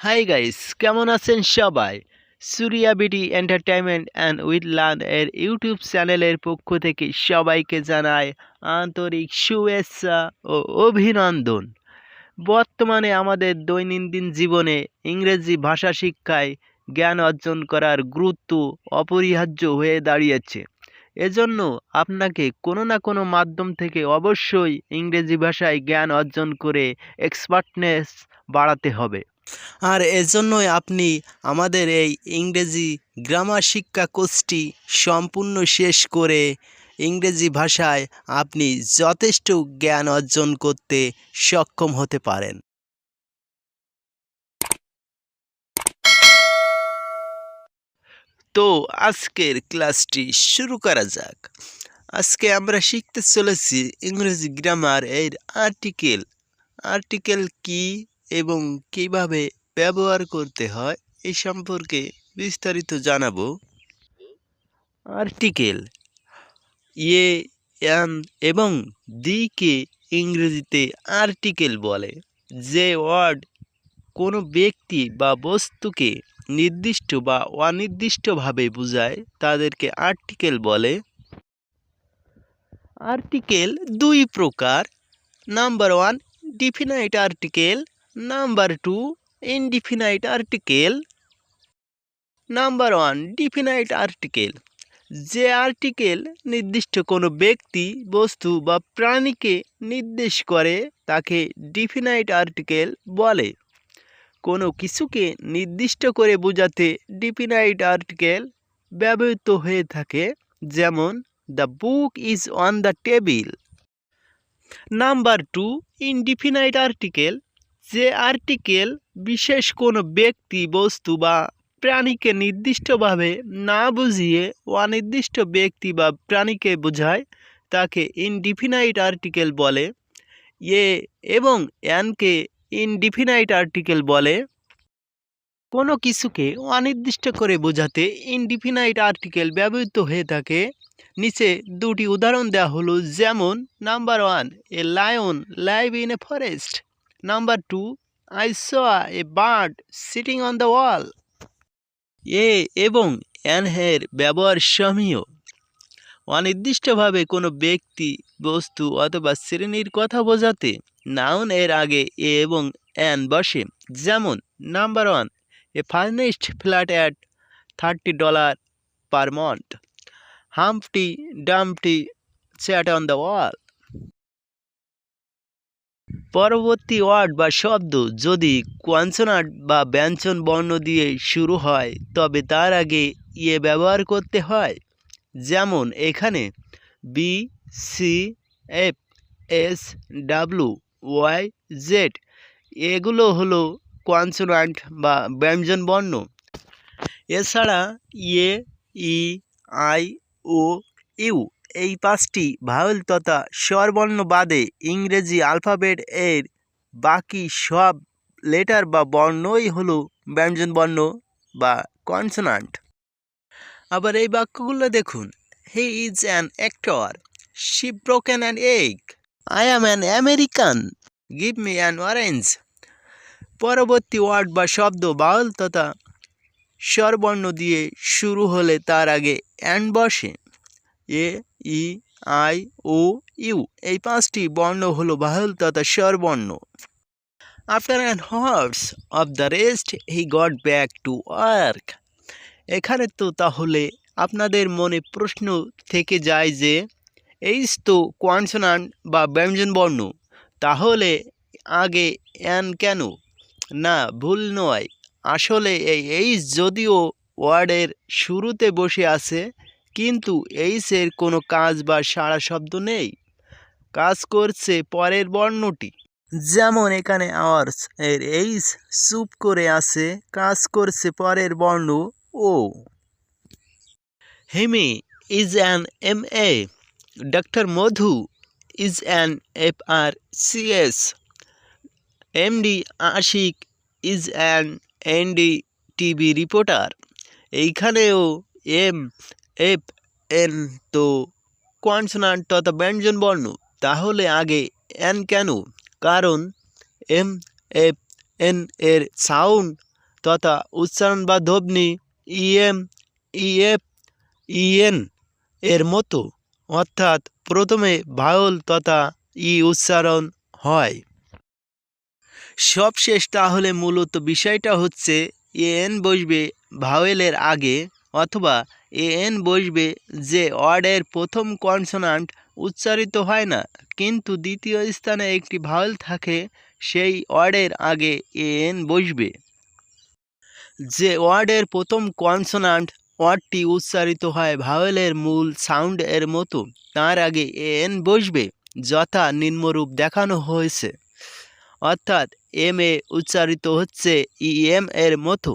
Hi guys কেমন আছেন সবাই? Suriya BD entertainment and with learn এর ইউটিউব চ্যানেলের পক্ষ থেকে সবাইকে জানায় আন্তরিক শুভেচ্ছা ও অভিনন্দন। বর্তমানে আমাদের দৈনন্দিন জীবনে ইংরেজি ভাষা শিক্ষায় জ্ঞান অর্জন করার গুরুত্ব অপরিহার্য হয়ে দাঁড়িয়েছে। এজন্য আপনাকে কোনো না কোনো মাধ্যম থেকে অবশ্যই ইংরেজি ভাষায় জ্ঞান অর্জন করে এক্সপার্টনেস বাড়াতে হবে। আর এজন্যই আপনি আমাদের এই ইংরেজি গ্রামার শিক্ষা কোর্সটি সম্পূর্ণ শেষ করে ইংরেজি ভাষায় আপনি যথেষ্ট জ্ঞান অর্জন করতে সক্ষম হতে পারেন। তো আজকের ক্লাসটি শুরু করা যাক। আজকে আমরা শিখতে চলেছি ইংরেজি গ্রামার এর আর্টিকেল। আর্টিকেল কি? এবং কীভাবে ব্যবহার করতে হয় এই সম্পর্কে বিস্তারিত জানাব। আর্টিকেল এ, এন এবং দিকে ইংরেজিতে আর্টিকেল বলে, যে ওয়ার্ড কোনো ব্যক্তি বা বস্তুকে নির্দিষ্ট বা অনির্দিষ্টভাবে বোঝায়, তাদেরকে আর্টিকেল বলে। আর্টিকেল দুই প্রকার। Number one, definite article. Number two indefinite article number one definite article যে আর্টিকেল নির্দিষ্ট কোনো ব্যক্তি, বস্তু বা প্রাণীকে নির্দেশ করে, তাকে ডিফিনাইট আর্টিকেল বলে। কোনো কিছুকে নির্দিষ্ট করে বোঝাতে ডিফিনাইট আর্টিকেল ব্যবহৃত হয়ে থাকে, যেমন the book is on the table number two indefinite article যে আর্টিকেল বিশেষ কোনো ব্যক্তি, বস্তু বা প্রাণীকে নির্দিষ্টভাবে না বুঝিয়ে অনির্দিষ্ট ব্যক্তি বা প্রাণীকে বোঝায়, তাকে ইনডিফিনাইট আর্টিকেল বলে। এ এবং অ্যানকে ইনডিফিনাইট আর্টিকেল বলে। কোনো কিছুকে অনির্দিষ্ট করে বোঝাতে ইনডিফিনাইট আর্টিকেল ব্যবহৃত হয়ে থাকে। নিচে দুটি উদাহরণ দেওয়া হলো, যেমন number one a lion live in a forest number two I saw a bird sitting on the wall a এবং অ্যানহের ব্যবহার সমীয় অনির্দিষ্টভাবে কোনো ব্যক্তি, বস্তু অথবা শ্রেণির কথা বোঝাতে নাউন এর আগে এ এবং অ্যান বসে। যেমন number one a furnished flat at thirty dollar per month humpty dumpty chat on the wall পরবর্তী ওয়ার্ড বা শব্দ যদি কনসোনান্ট বা ব্যঞ্জন বর্ণ দিয়ে শুরু হয়, তবে তার আগে ইয়ে ব্যবহার করতে হয়। যেমন এখানে B C F S W Y Z এগুলো হলো কনসোনান্ট বা ব্যঞ্জন বর্ণ। এছাড়া ইয়ে ই, আই, ও, ইউ এই পাঁচটি ভাওয়েল তথা স্বরবর্ণ বাদে ইংরেজি আলফাবেট এর বাকি সব লেটার বা বর্ণই হলো ব্যঞ্জন বর্ণ বা কনসোনান্ট। আবার এই বাক্যগুলো দেখুন। He is an actor. She broken an egg. I am an American. Give me an orange. পরবর্তী ওয়ার্ড বা শব্দ বাউল তথা স্বরবর্ণ দিয়ে শুরু হলে তার আগে অ্যান্ড বসে। এ ই, আই, ও, ইউ এই পাঁচটি বর্ণ হলো বাহুল তথা স্বরবর্ণ after and horse of the rest he got back to work এখানে তো তাহলে আপনাদের মনে প্রশ্ন থেকে যায় যে এইস তো কনসোনান্ট বা ব্যঞ্জন বর্ণ, তাহলে আগে অ্যান কেন? না, ভুল নয়। আসলে এই এইস যদিও ওয়ার্ডের শুরুতে বসে আছে কিন্তু এইসের কোনো কাজ বা সারা শব্দ নেই। কাজ করছে পরের বর্ণটি। যেমন এখানে আওয়ার্স এর এইস চুপ করে আছে, কাজ করছে পরের বর্ণ ও। Hemi is an M A doctor Madhu is an F R C S MD Ashik is an ND TV reporter এইখানেও এম এফ এন তো কনসোনান্ট তথা ব্যঞ্জন বর্ণ। তাহলে আগে এন কেন? কারণ এম এফ এন এর সাউন্ড তথা উচ্চারণ বা ধ্বনি ইএম ইএফ ইএন এর মতো। অর্থাৎ প্রথমে ভাওল তথা ই উচ্চারণ হয়। সবশেষ তাহলে মূলত বিষয়টা হচ্ছে, এ এন বসবে ভাওয়েলের আগে অথবা এন বসবে যে ওয়ার্ডের প্রথম কনসোনান্ট উচ্চারিত হয় না, কিন্তু দ্বিতীয় স্থানে একটি ভাওয়েল থাকে, সেই ওয়ার্ডের আগে এন বসবে। যে ওয়ার্ডের প্রথম কনসোনান্ট ওয়ার্ডটি উচ্চারিত হয় ভাওয়েলের মূল সাউন্ড এর মতো, তার আগে এন বসবে, যথা নিম্নরূপ দেখানো হয়েছে। অর্থাৎ এম এ উচ্চারিত হচ্ছে ই এম এর মতো।